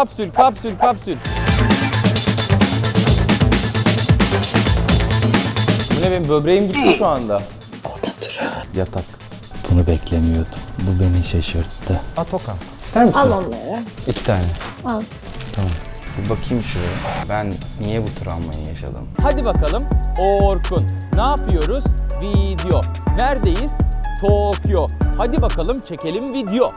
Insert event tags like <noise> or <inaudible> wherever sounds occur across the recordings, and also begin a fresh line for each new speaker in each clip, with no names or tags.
Kapsül, kapsül, kapsül. Bu ne benim böbreğim gitti şu anda. Yatak. Bunu beklemiyordum. Bu beni şaşırttı. At Okan. İster misin?
Al onları.
İki tane.
Al.
Tamam. Bir bakayım şuraya. Ben niye bu travmayı yaşadım? Hadi bakalım. Orkun. Ne yapıyoruz? Video. Neredeyiz? Tokyo. Hadi bakalım çekelim video.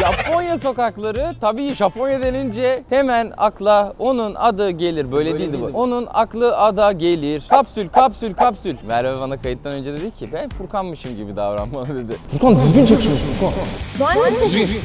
Japonya sokakları tabii Japonya denince hemen akla onun adı gelir. Böyle değildi bu. Onun aklı ada gelir. Kapsül, kapsül, kapsül. Merve bana kayıttan önce dedi ki ben Furkan'mışım gibi davran bana dedi. Furkan düzgün çek şunu Furkan.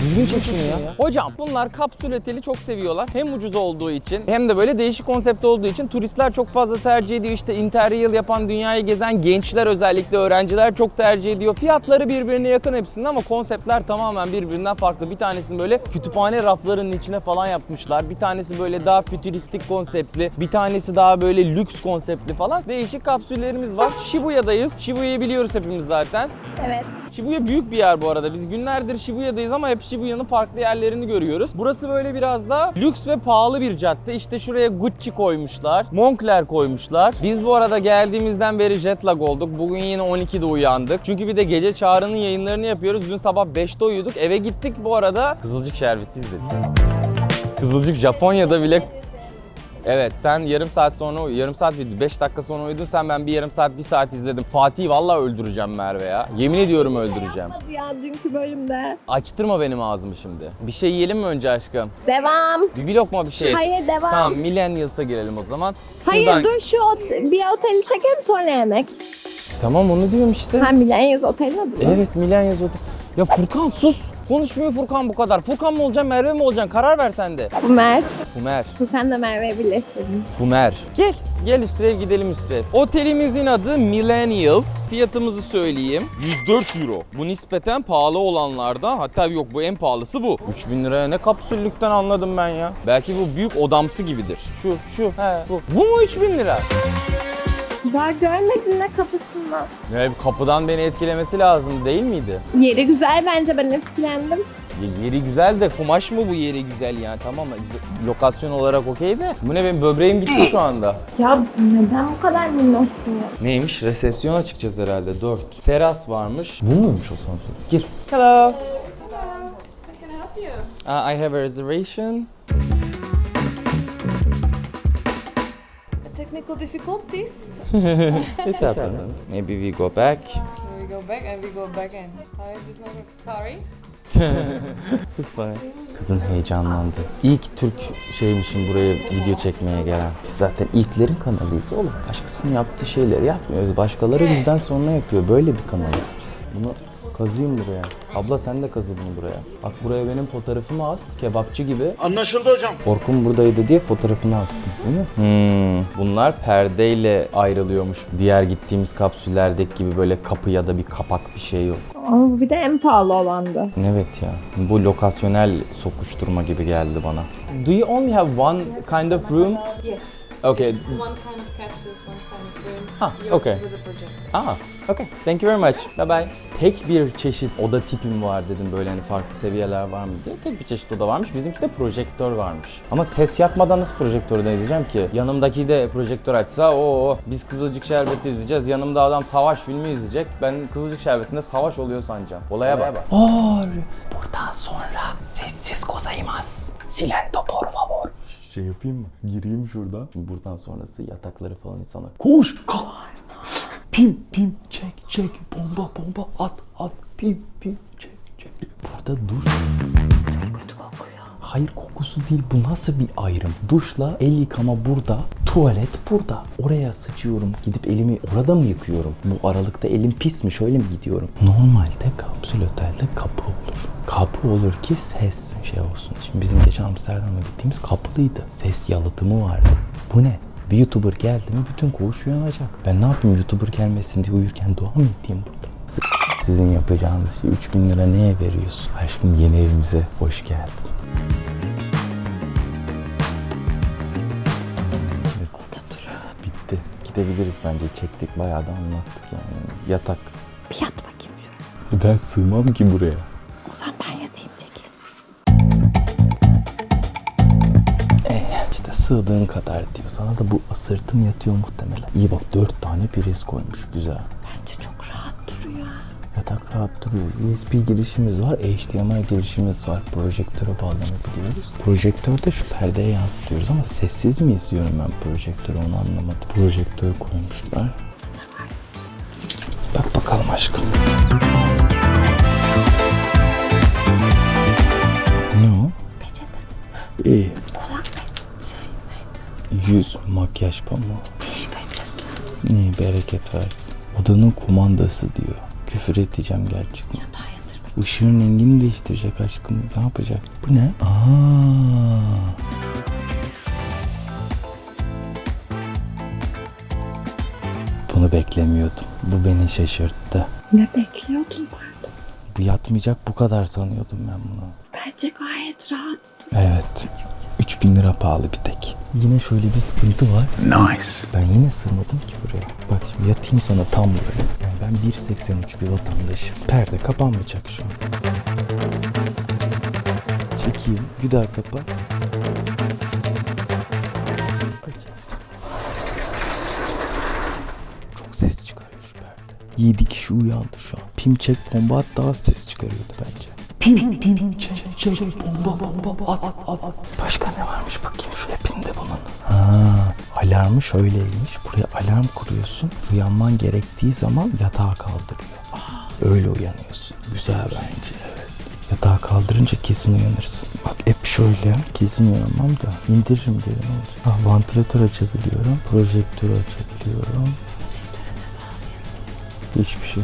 Düzgün çek şunu ya. Hocam bunlar kapsül oteli çok seviyorlar. Hem ucuz olduğu için hem de böyle değişik konsept olduğu için turistler çok fazla tercih ediyor. İşte interrail yapan, dünyayı gezen gençler özellikle öğrenciler çok tercih ediyor. Fiyatları birbirine yakın hepsinde ama konseptler tamamen birbirinden farklı. Bir tanesini böyle kütüphane raflarının içine falan yapmışlar. Bir tanesi böyle daha fütüristik konseptli. Bir tanesi daha böyle lüks konseptli falan. Değişik kapsüllerimiz var. Shibuya'dayız. Shibuya'yı biliyoruz hepimiz zaten.
Evet.
Shibuya büyük bir yer bu arada. Biz günlerdir Shibuya'dayız ama hep Shibuya'nın farklı yerlerini görüyoruz. Burası böyle biraz da lüks ve pahalı bir cadde. İşte şuraya Gucci koymuşlar. Moncler koymuşlar. Biz bu arada geldiğimizden beri jet lag olduk. Bugün yine 12'de uyandık. Çünkü bir de gece çağrının yayınlarını yapıyoruz. Dün sabah 5'te uyuduk. Eve gittik bu arada. Kızılcık Şerbeti izledik. Kızılcık Japonya'da bile Evet sen yarım saat sonra yarım saat değil 5 dakika sonra uyudun sen ben bir yarım saat bir saat izledim. Fatih'i vallahi öldüreceğim Merve ya. Yemin ediyorum öldüreceğim.
Hadi ya dünkü bölümde.
Açtırma benim ağzımı şimdi. Bir şey yiyelim mi önce aşkım?
Devam.
Bir, bir lokma bir şey.
Hayır devam.
Tamam Millennials'a girelim o zaman.
Hayır
Şuradan-
dur şu ot- bir oteli çekelim sonra yemek.
Tamam onu diyorum işte.
Ha Milanyas otelin adı mı?
Evet Millennials Otel. Ya Furkan sus. Konuşmuyor Furkan bu kadar. Furkan mı olacaksın Merve mi olacaksın? Karar ver sen de.
Fumer.
Fumer.
Furkan'la Merve'yi birleştirdim.
Fumer. Gel. Gel Üstrev gidelim Üstrev. Otelimizin adı Millennials. Fiyatımızı söyleyeyim. 104 euro. Bu nispeten pahalı olanlarda hatta yok bu en pahalısı bu. 3000 liraya ne kapsüllükten anladım ben ya. Belki bu büyük odamsı gibidir. Şu şu he bu. Bu mu 3000 lira?
Daha görmedin ne kapısından.
Ya kapıdan beni etkilemesi lazım değil miydi?
Yeri güzel bence ben etkilendim.
Ya yeri güzel de kumaş mı bu yeri güzel yani tamam mı? Lokasyon olarak okey de. Bu ne benim böbreğim gitti şu anda.
Ya neden bu kadar minnoşsun ya?
Neymiş? Resepsiyona çıkacağız herhalde. 4. Teras varmış. Bu muymuş o asansör? Gir. Hello. Uh, I have a reservation.
Technical difficulties. <laughs>
It happens. Maybe we go back. <laughs>
We go back and we go back in. How is this not work- Sorry. <laughs>
It's fine. Kadın heyecanlandı. İlk Türk şeymişim buraya video çekmeye gelen. Biz zaten ilklerin kanalıyız oğlum. Başkasının yaptığı şeyleri yapmıyoruz. Başkaları bizden sonra yapıyor. Böyle bir kanalız biz. Bunu kazıyım buraya. Abla sen de kazı bunu buraya. Bak buraya benim fotoğrafımı as. Kebapçı gibi.
Anlaşıldı hocam.
Orkun buradaydı diye fotoğrafını assın. Değil mi? Hmm, bunlar perdeyle ayrılıyormuş. Diğer gittiğimiz kapsüllerdeki gibi böyle kapı ya da bir kapak bir şey yok.
Ama bu bir de en pahalı olandı.
Evet ya. Bu lokasyonel sokuşturma gibi geldi bana. Do you only have one kind of room?
Yes.
Okay.
It's one kind of capsules, one kind of room.
Ah,
Yours
okay.
with a projector.
Ah, okay. Thank you very much. Bye bye. Tek bir çeşit oda tipim var dedim böyle hani farklı seviyeler var mı diye. Tek bir çeşit oda varmış. Bizimki de projektör varmış. Ama ses yapmadan nasıl projektörden izleyeceğim ki? Yanımdaki de projektör açsa o biz Kızılcık Şerbeti izleyeceğiz. Yanımda adam savaş filmi izleyecek. Ben Kızılcık Şerbeti'nde savaş oluyor sanacağım. Olaya bak. Aa, buradan sonra sessiz kozayımaz. Silento por favor. Şey yapayım mı? Gireyim şuradan. Şimdi buradan sonrası yatakları falan insana. Koş! Kalk! Pim pim çek çek bomba bomba at at pim pim çek çek. Burada duş. Hayır kokusu değil bu nasıl bir ayrım? Duşla el yıkama burada, tuvalet burada. Oraya sıçıyorum gidip elimi orada mı yıkıyorum? Bu aralıkta elim pis mi şöyle mi gidiyorum? Normalde kapsül otelde kapı olur. Kapı olur ki ses şey olsun. Şimdi bizim geçen Amsterdam'a gittiğimiz kapılıydı. Ses yalıtımı vardı. Bu ne? Bir YouTuber geldi mi bütün koğuş uyanacak. Ben ne yapayım YouTuber gelmesin diye uyurken dua mı edeyim burada? Sizin yapacağınız şey 3000 lira neye veriyorsun? Aşkım yeni evimize hoş geldin. Bitti. Gidebiliriz bence. Çektik bayağı da anlattık yani. Yatak.
Bir yat bakayım şuraya.
Ben sığmam ki buraya.
O zaman ben yatayım çekil.
sığdığın kadar diyor. Sana da bu sırtım yatıyor muhtemelen. İyi bak dört tane priz koymuş güzel.
Bence çok.
Yatak rahat duruyor. USB girişimiz var, HDMI girişimiz var. Projektöre bağlanabiliyoruz. Projektörde şu perdeye yansıtıyoruz ama sessiz mi izliyorum ben projektörü onu anlamadım. Projektör koymuşlar. Bak bakalım aşkım. Ne o?
Peçete.
İyi.
Kulak şey?
Yüz makyaj pamuğu.
Diş peçesi.
İyi bereket versin. Odanın kumandası diyor. Küfür edeceğim gerçekten.
Yatağa yatırmak.
Işığın rengini değiştirecek aşkım. Ne yapacak? Bu ne? Aa. Bunu beklemiyordum. Bu beni şaşırttı.
Ne bekliyordun pardon?
Bu yatmayacak bu kadar sanıyordum ben bunu.
Bence gayet rahat.
Evet. 3000 lira pahalı bir tek. Yine şöyle bir sıkıntı var. Nice. Ben yine sığmadım ki buraya. Bak şimdi yatayım sana tam böyle. Yani ben 1.83 bir vatandaşım. Perde kapanmayacak şu an. Çekeyim. Bir daha kapa. Çok ses çıkarıyor şu perde. 7 kişi uyandı şu an. Pim çek bomba daha ses çıkarıyordu bence. Pim pim çek çek bomba bomba at at at. Başka ne varmış bakayım şu app'inde bunun. Ha, alarmı şöyleymiş. Buraya alarm kuruyorsun. Uyanman gerektiği zaman yatağa kaldırıyor. Öyle uyanıyorsun. Güzel bence evet. Yatağa kaldırınca kesin uyanırsın. Bak app şöyle. Kesin uyanmam da. indiririm geri ne olacak? Ha, vantilatör açabiliyorum. Projektörü açabiliyorum. Hiçbir şey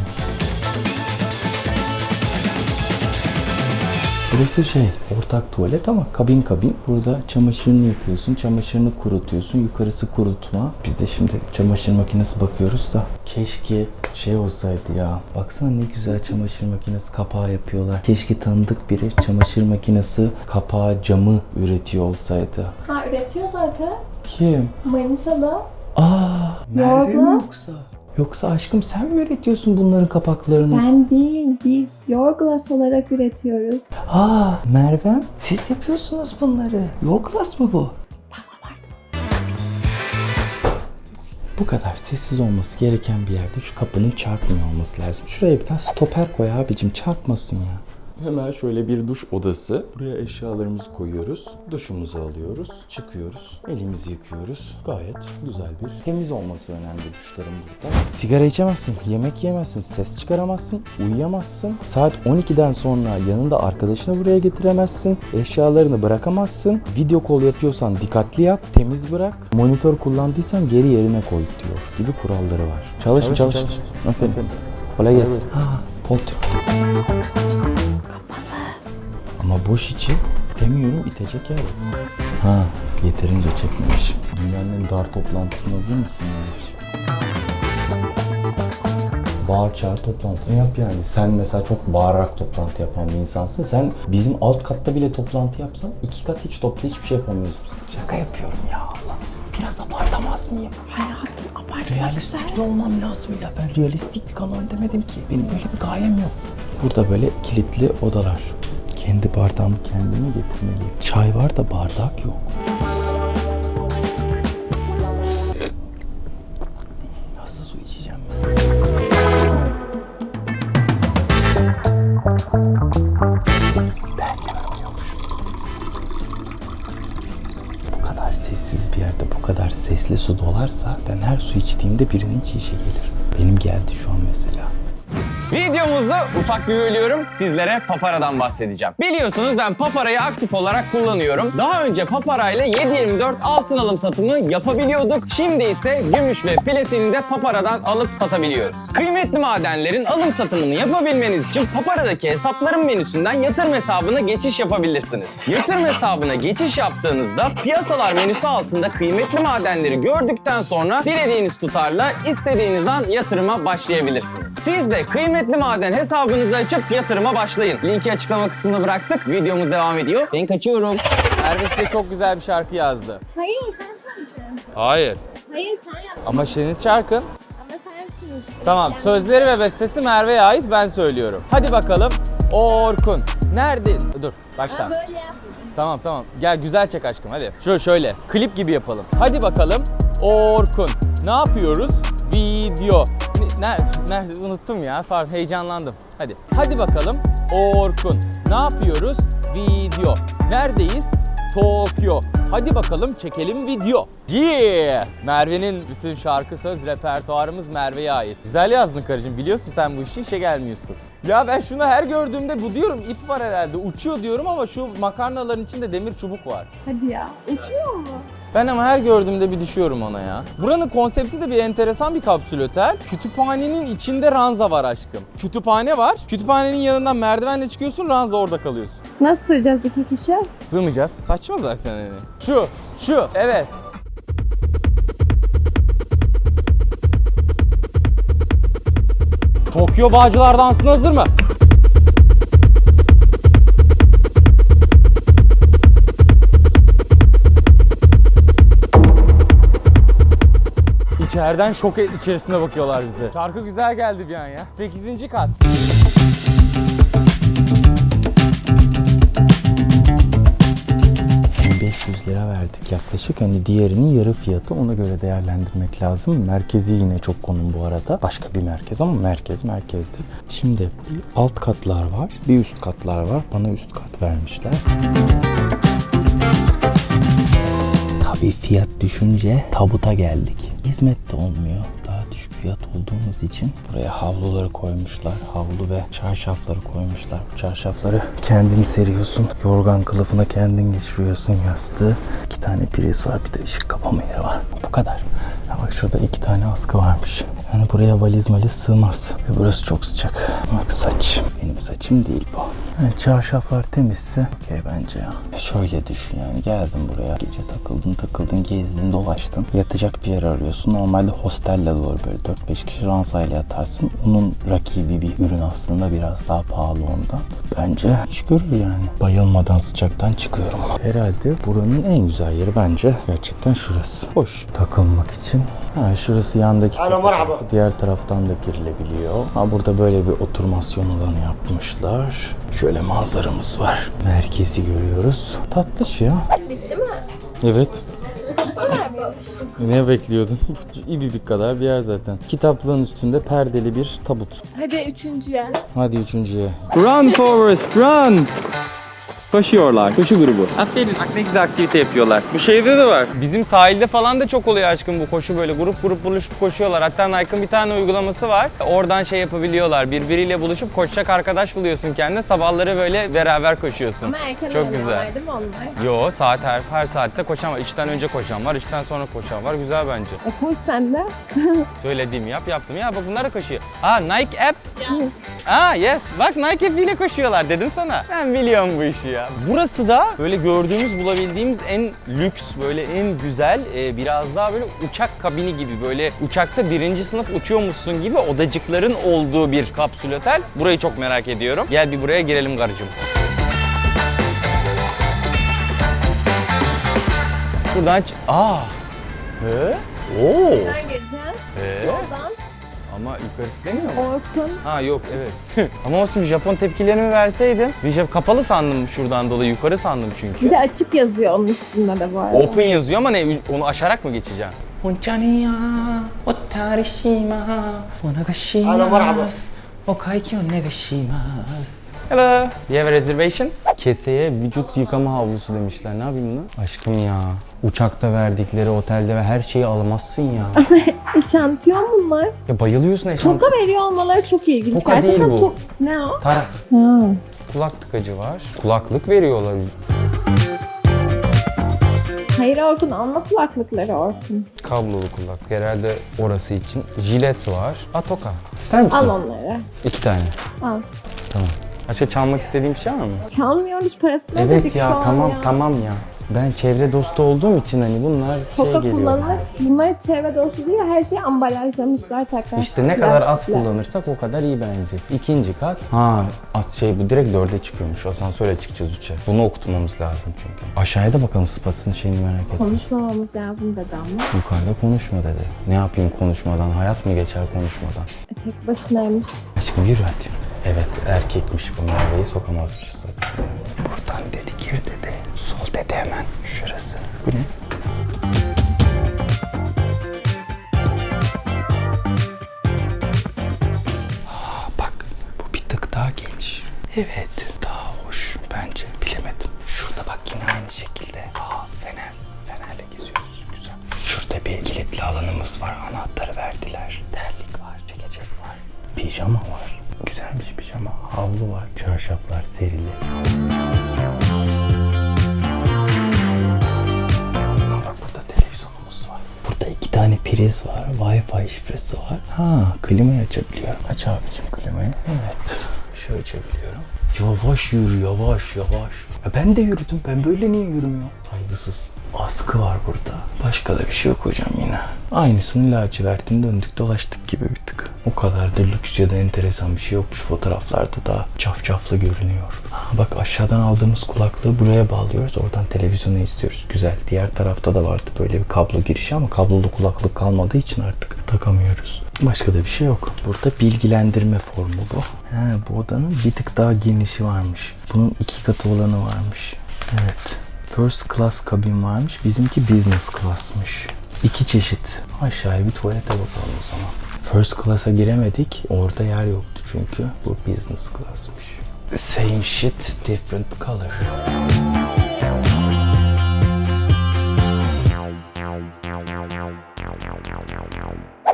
Burası şey, ortak tuvalet ama kabin kabin. Burada çamaşırını yıkıyorsun, çamaşırını kurutuyorsun. Yukarısı kurutma. Biz de şimdi çamaşır makinesi bakıyoruz da. Keşke şey olsaydı ya. Baksana ne güzel çamaşır makinesi kapağı yapıyorlar. Keşke tanıdık biri çamaşır makinesi kapağı camı üretiyor olsaydı.
Ha üretiyor zaten.
Kim?
Manisa'da.
Aa, Merve mi yoksa? Yoksa aşkım sen mi üretiyorsun bunların kapaklarını?
Ben değil, biz Yorglass olarak üretiyoruz.
Aa Mervem siz yapıyorsunuz bunları. Yorklas mı bu? Bu kadar sessiz olması gereken bir yerde şu kapının çarpmıyor olması lazım. Şuraya bir tane stoper koy abicim çarpmasın ya. Hemen şöyle bir duş odası. Buraya eşyalarımızı koyuyoruz. Duşumuzu alıyoruz. Çıkıyoruz. Elimizi yıkıyoruz. Gayet güzel bir temiz olması önemli duşların burada. Sigara içemezsin, yemek yiyemezsin, ses çıkaramazsın, uyuyamazsın. Saat 12'den sonra yanında arkadaşını buraya getiremezsin. Eşyalarını bırakamazsın. Video call yapıyorsan dikkatli yap, temiz bırak. Monitör kullandıysan geri yerine koy diyor gibi kuralları var. Çalışın çalışın. Aferin. Kolay gelsin. Ha, pot. Ama boş içi demiyorum itecek yer yok. Ha yeterince çekmemiş. Dünyanın dar toplantısına hazır mısın? Bağır çağır toplantını yap yani. Sen mesela çok bağırarak toplantı yapan bir insansın. Sen bizim alt katta bile toplantı yapsan iki kat hiç toplu hiçbir şey yapamıyoruz biz. Şaka yapıyorum ya Allah. Biraz abartamaz mıyım?
Hayatın abartma
Realistik de olmam lazım illa. Ben realistik bir kanal demedim ki. Benim böyle bir gayem yok. Burada böyle kilitli odalar. Kendi bardağımı kendime getirmeliyim. Çay var da bardak yok. Nasıl su içeceğim ben? Ben yememiyormuşum. Bu kadar sessiz bir yerde bu kadar sesli su dolarsa ben her su içtiğimde birinin çişi gelir. Benim geldi şu an mesela.
Videomuzu ufak bir bölüyorum. Sizlere Papara'dan bahsedeceğim. Biliyorsunuz ben Papara'yı aktif olarak kullanıyorum. Daha önce Papara ile 7/24 altın alım satımı yapabiliyorduk. Şimdi ise gümüş ve platini de Papara'dan alıp satabiliyoruz. Kıymetli madenlerin alım satımını yapabilmeniz için Papara'daki hesapların menüsünden yatırım hesabına geçiş yapabilirsiniz. Yatırım hesabına geçiş yaptığınızda piyasalar menüsü altında kıymetli madenleri gördükten sonra dilediğiniz tutarla istediğiniz an yatırıma başlayabilirsiniz. Siz de kıymetli maden hesabınızı açıp yatırıma başlayın. Linki açıklama kısmına bıraktık. Videomuz devam ediyor. Ben kaçıyorum.
Merve size çok güzel bir şarkı yazdı.
Hayır sen söyleyeceksin.
Hayır.
Hayır sen yap.
Ama senin şarkın.
Ama sensin.
Tamam sözleri ve bestesi Merve'ye ait ben söylüyorum. Hadi bakalım. Orkun. Nerede? Dur baştan.
Böyle yap.
Tamam tamam. Gel güzel çek aşkım hadi. Şöyle şöyle. Klip gibi yapalım. Hadi bakalım. Orkun. Ne yapıyoruz? Video. Ne- Nerede? Nerede? Unuttum ya. Pardon heyecanlandım. Hadi. Hadi bakalım. Orkun. Ne yapıyoruz? Video. Neredeyiz? Tokyo. Hadi bakalım çekelim video. Yeah! Merve'nin bütün şarkı söz repertuarımız Merve'ye ait. Güzel yazdın karıcığım. Biliyorsun sen bu işi işe gelmiyorsun. Ya ben şunu her gördüğümde bu diyorum ip var herhalde. Uçuyor diyorum ama şu makarnaların içinde demir çubuk var.
Hadi ya. Uçuyor mu?
Ben ama her gördüğümde bir düşüyorum ona ya. Buranın konsepti de bir enteresan bir kapsül otel. Kütüphanenin içinde ranza var aşkım. Kütüphane var. Kütüphanenin yanından merdivenle çıkıyorsun ranza orada kalıyorsun.
Nasıl sığacağız iki kişi?
Sığmayacağız. Saçma zaten hani. Şu, şu, evet. Tokyo Bağcılar Dansı'na hazır mı? İçeriden şok içerisinde bakıyorlar bize. Şarkı güzel geldi bir an ya. 8. kat. 1500 lira verdik yaklaşık. Hani diğerinin yarı fiyatı ona göre değerlendirmek lazım. Merkezi yine çok konum bu arada. Başka bir merkez ama merkez merkezde. Şimdi bir alt katlar var, bir üst katlar var. Bana üst kat vermişler. Tabii fiyat düşünce tabuta geldik. Hizmet de olmuyor. Fiyat olduğumuz için buraya havluları koymuşlar. Havlu ve çarşafları koymuşlar. Bu çarşafları kendin seriyorsun. Yorgan kılıfına kendin geçiriyorsun yastığı. İki tane priz var. Bir de ışık kapama yeri var. Bu kadar. Ya bak şurada iki tane askı varmış. Yani buraya valiz maliz sığmaz. Ve burası çok sıcak. Bak saç. Benim saçım değil bu. Yani çarşaflar temizse okey bence ya. Şöyle düşün yani geldin buraya gece takıldın takıldın gezdin dolaştın. Yatacak bir yer arıyorsun. Normalde hostelle olur böyle 4-5 kişi ransayla yatarsın. Onun rakibi bir ürün aslında biraz daha pahalı ondan. Bence iş görür yani. Bayılmadan sıcaktan çıkıyorum. Herhalde buranın en güzel yeri bence gerçekten şurası. Hoş takılmak için. Ha, şurası yandaki kafe. Diğer taraftan da girilebiliyor. Ha, burada böyle bir oturmasyon alanı yapmışlar. Şöyle manzaramız var. Merkezi görüyoruz. Tatlış ya. Bitti mi? Evet. Ne bekliyordun? <laughs> Bu İbibik kadar bir yer zaten. Kitaplığın üstünde perdeli bir tabut.
Hadi üçüncüye.
Hadi üçüncüye.
Run Forest run! Koşuyorlar. Koşu grubu. Aferin bak ne güzel aktivite yapıyorlar. Bu şeyde de var. Bizim sahilde falan da çok oluyor aşkım bu koşu böyle grup grup buluşup koşuyorlar. Hatta Nike'ın bir tane uygulaması var. Oradan şey yapabiliyorlar. Birbiriyle buluşup koşacak arkadaş buluyorsun kendine. Sabahları böyle beraber koşuyorsun.
Ama erken
Çok güzel.
değil mi onlar?
Yo saat her, her saatte koşan var. İşten önce koşan var, işten sonra koşan var. Güzel bence.
E koş sen de. <laughs>
Söylediğimi yap, yaptım. Ya bak bunlar da koşuyor. Aa Nike app. Aa yes. Bak Nike app ile koşuyorlar dedim sana. Ben biliyorum bu işi ya. Burası da böyle gördüğümüz, bulabildiğimiz en lüks, böyle en güzel, e, biraz daha böyle uçak kabini gibi böyle uçakta birinci sınıf uçuyormuşsun gibi odacıkların olduğu bir kapsül otel. Burayı çok merak ediyorum. Gel bir buraya girelim karıcığım. Buradan ç- Aa. He? Oo.
Nereden geleceksin?
He?
Yoldan.
Ama yukarısı demiyor mu?
Orkun.
Ha yok evet. <laughs> Ama olsun Japon tepkilerimi verseydim. Bir Jap- kapalı sandım şuradan dolayı yukarı sandım çünkü.
Bir de açık yazıyor onun üstünde de bu arada.
Open yazıyor ama ne onu aşarak mı geçeceğim? Honchani ya, otarishima, onagashimasu, okaiki o negashimasu. Hello. You have a reservation? Keseye vücut yıkama havlusu demişler. Ne yapayım bunu? Aşkım ya. Uçakta verdikleri otelde ve her şeyi alamazsın ya. <laughs>
Eşantiyon bunlar.
ya bayılıyorsun eşan.
Toka veriyor olmaları çok ilginç.
Toka değil
Gerçekten
bu.
tok- Ne o?
Tarak.
Ha.
Kulak tıkacı var. Kulaklık veriyorlar.
Hayır Orkun alma kulaklıkları Orkun.
Kablolu kulaklık. Herhalde orası için. Jilet var. Atoka. İster misin?
Al onları.
İki tane.
Al.
Tamam. Başka çalmak istediğim bir şey var mı?
Çalmıyoruz parasını
Evet
ödedik şu
ya
an
tamam
ya.
tamam ya. Ben çevre dostu olduğum için hani bunlar şey
Toka
geliyor.
kullanılır. Bunlar çevre dostu değil, her şeyi ambalajlamışlar tekrar.
İşte ne kadar az kullanırsak o kadar iyi bence. İkinci kat. Ha at şey bu direkt dörde çıkıyormuş. Asansöre çıkacağız üçe. Bunu okutmamız lazım çünkü. Aşağıya da bakalım spasının şeyini merak ettim.
Konuşmamamız lazım dedi ama.
Yukarıda konuşma dedi. Ne yapayım konuşmadan? Hayat mı geçer konuşmadan?
E, tek başınaymış.
Aşkım yürü hadi. Evet erkekmiş bu Merve'yi sokamazmışız zaten. Buradan dedi gir dedi. Sol dedi hemen. Şurası. Bu ne? Aa, bak bu bir tık daha geniş. Evet Çarşaflar serili. Bak burada televizyonumuz var. Burada iki tane priz var. Wi-Fi şifresi var. Ha, klimayı açabiliyorum. Aç abicim klimayı. Evet. Şöyle açabiliyorum. Yavaş yürü, yavaş, yavaş. Ya ben de yürüdüm. Ben böyle niye yürümüyorum? Saygısız. Askı var burada. Başka da bir şey yok hocam yine. Aynısını lacivertin döndük dolaştık gibi bir tık. O kadar da lüks ya da enteresan bir şey yokmuş fotoğraflarda daha cafcaflı görünüyor. Ha, bak aşağıdan aldığımız kulaklığı buraya bağlıyoruz. Oradan televizyonu istiyoruz. Güzel. Diğer tarafta da vardı böyle bir kablo girişi ama kablolu kulaklık kalmadığı için artık takamıyoruz. Başka da bir şey yok. Burada bilgilendirme formu bu. Ha, bu odanın bir tık daha genişi varmış. Bunun iki katı olanı varmış. Evet. First class kabin varmış. Bizimki business class'mış. İki çeşit. Aşağıya bir tuvalete bakalım o zaman. First class'a giremedik. Orada yer yoktu çünkü. Bu business class'mış. Same shit, different color.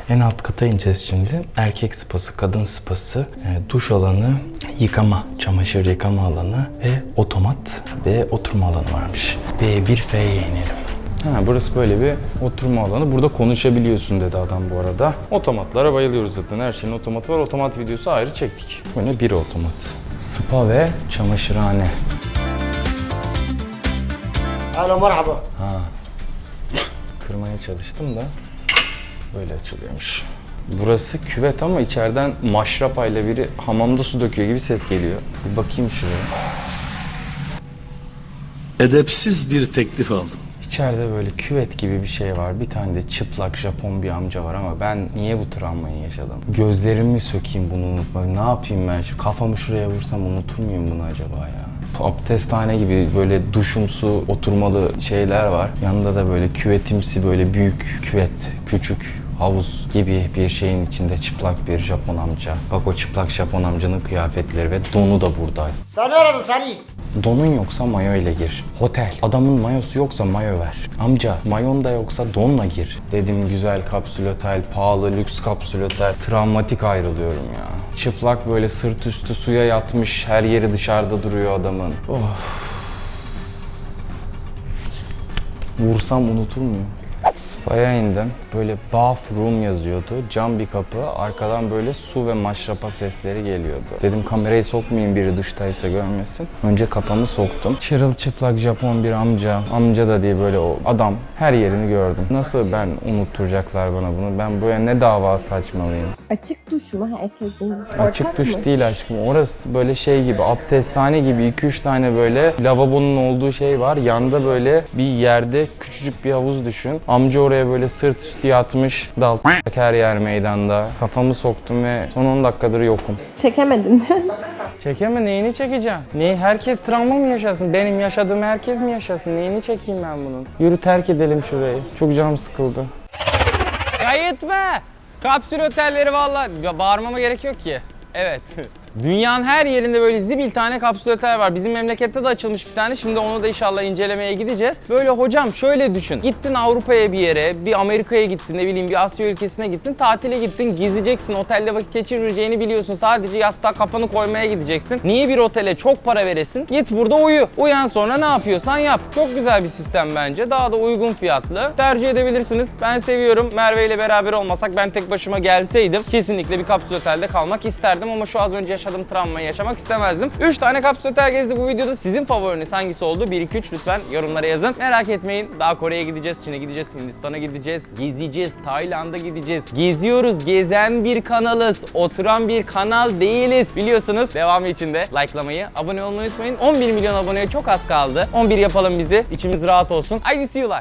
En alt kata ineceğiz şimdi. Erkek spası, kadın spası, e, duş alanı, yıkama, çamaşır yıkama alanı ve otomat ve oturma alanı varmış. B1F'ye inelim. Ha, burası böyle bir oturma alanı. Burada konuşabiliyorsun dedi adam bu arada. Otomatlara bayılıyoruz zaten. Her şeyin otomatı var. Otomat videosu ayrı çektik. Böyle bir otomat. Spa ve çamaşırhane.
Alo merhaba. Ha.
Kırmaya çalıştım da böyle açılıyormuş. Burası küvet ama içeriden maşrapayla biri hamamda su döküyor gibi ses geliyor. Bir bakayım şuraya.
edepsiz bir teklif aldım.
İçeride böyle küvet gibi bir şey var. Bir tane de çıplak Japon bir amca var ama ben niye bu travmayı yaşadım? Gözlerimi sökeyim bunu unutmak. Ne yapayım ben? Şimdi kafamı şuraya vursam unutur muyum bunu acaba ya? Abdesthane gibi böyle duşumsu oturmalı şeyler var. Yanında da böyle küvetimsi böyle büyük küvet, küçük havuz gibi bir şeyin içinde çıplak bir Japon amca. Bak o çıplak Japon amcanın kıyafetleri ve donu da burada.
Sarı aradı sarı.
Donun yoksa mayo ile gir. Otel. Adamın mayosu yoksa mayo ver. Amca mayon da yoksa donla gir. Dedim güzel kapsül otel, pahalı lüks kapsül otel. Travmatik ayrılıyorum ya. Çıplak böyle sırt üstü suya yatmış her yeri dışarıda duruyor adamın. Of. Vursam unutur muyum? Spa'ya indim. Böyle bathroom yazıyordu. Cam bir kapı. Arkadan böyle su ve maşrapa sesleri geliyordu. Dedim kamerayı sokmayayım biri duştaysa görmesin. Önce kafamı soktum. Çırılçıplak Japon bir amca. Amca da diye böyle o adam. Her yerini gördüm. Nasıl ben unutturacaklar bana bunu? Ben buraya ne davası açmalıyım?
Açık duş mu herkesin?
Açık duş
mı?
değil aşkım. Orası böyle şey gibi, abdesthane gibi 2-3 tane böyle lavabonun olduğu şey var. Yanda böyle bir yerde küçücük bir havuz düşün. Amca oraya böyle sırt üstü yatmış. Dal her yer meydanda. Kafamı soktum ve son 10 dakikadır yokum.
Çekemedin. <laughs>
Çekeme neyini çekeceğim? Neyi? Herkes travma mı yaşasın? Benim yaşadığım herkes mi yaşasın? Neyini çekeyim ben bunun? Yürü terk edelim şurayı. Çok canım sıkıldı. Kayıt mı? Kapsül otelleri valla bağırmama gerek yok ki. Evet. <laughs> Dünyanın her yerinde böyle zibil tane kapsül otel var. Bizim memlekette de açılmış bir tane. Şimdi onu da inşallah incelemeye gideceğiz. Böyle hocam şöyle düşün. Gittin Avrupa'ya bir yere, bir Amerika'ya gittin, ne bileyim bir Asya ülkesine gittin, tatile gittin, gezeceksin, otelde vakit geçirmeyeceğini biliyorsun. Sadece yastığa kafanı koymaya gideceksin. Niye bir otele çok para veresin? Git burada uyu. Uyan sonra ne yapıyorsan yap. Çok güzel bir sistem bence. Daha da uygun fiyatlı. Tercih edebilirsiniz. Ben seviyorum. Merve ile beraber olmasak ben tek başıma gelseydim kesinlikle bir kapsül otelde kalmak isterdim ama şu az önce yaşadığım travmayı yaşamak istemezdim. 3 tane kapsül otel gezdi bu videoda. Sizin favoriniz hangisi oldu? 1 2 3 lütfen yorumlara yazın. Merak etmeyin. Daha Kore'ye gideceğiz, Çin'e gideceğiz, Hindistan'a gideceğiz, gezeceğiz, Tayland'a gideceğiz. Geziyoruz, gezen bir kanalız. Oturan bir kanal değiliz. Biliyorsunuz. Devamı için de likelamayı, abone olmayı unutmayın. 11 milyon aboneye çok az kaldı. 11 yapalım bizi. İçimiz rahat olsun. Haydi see you'lar.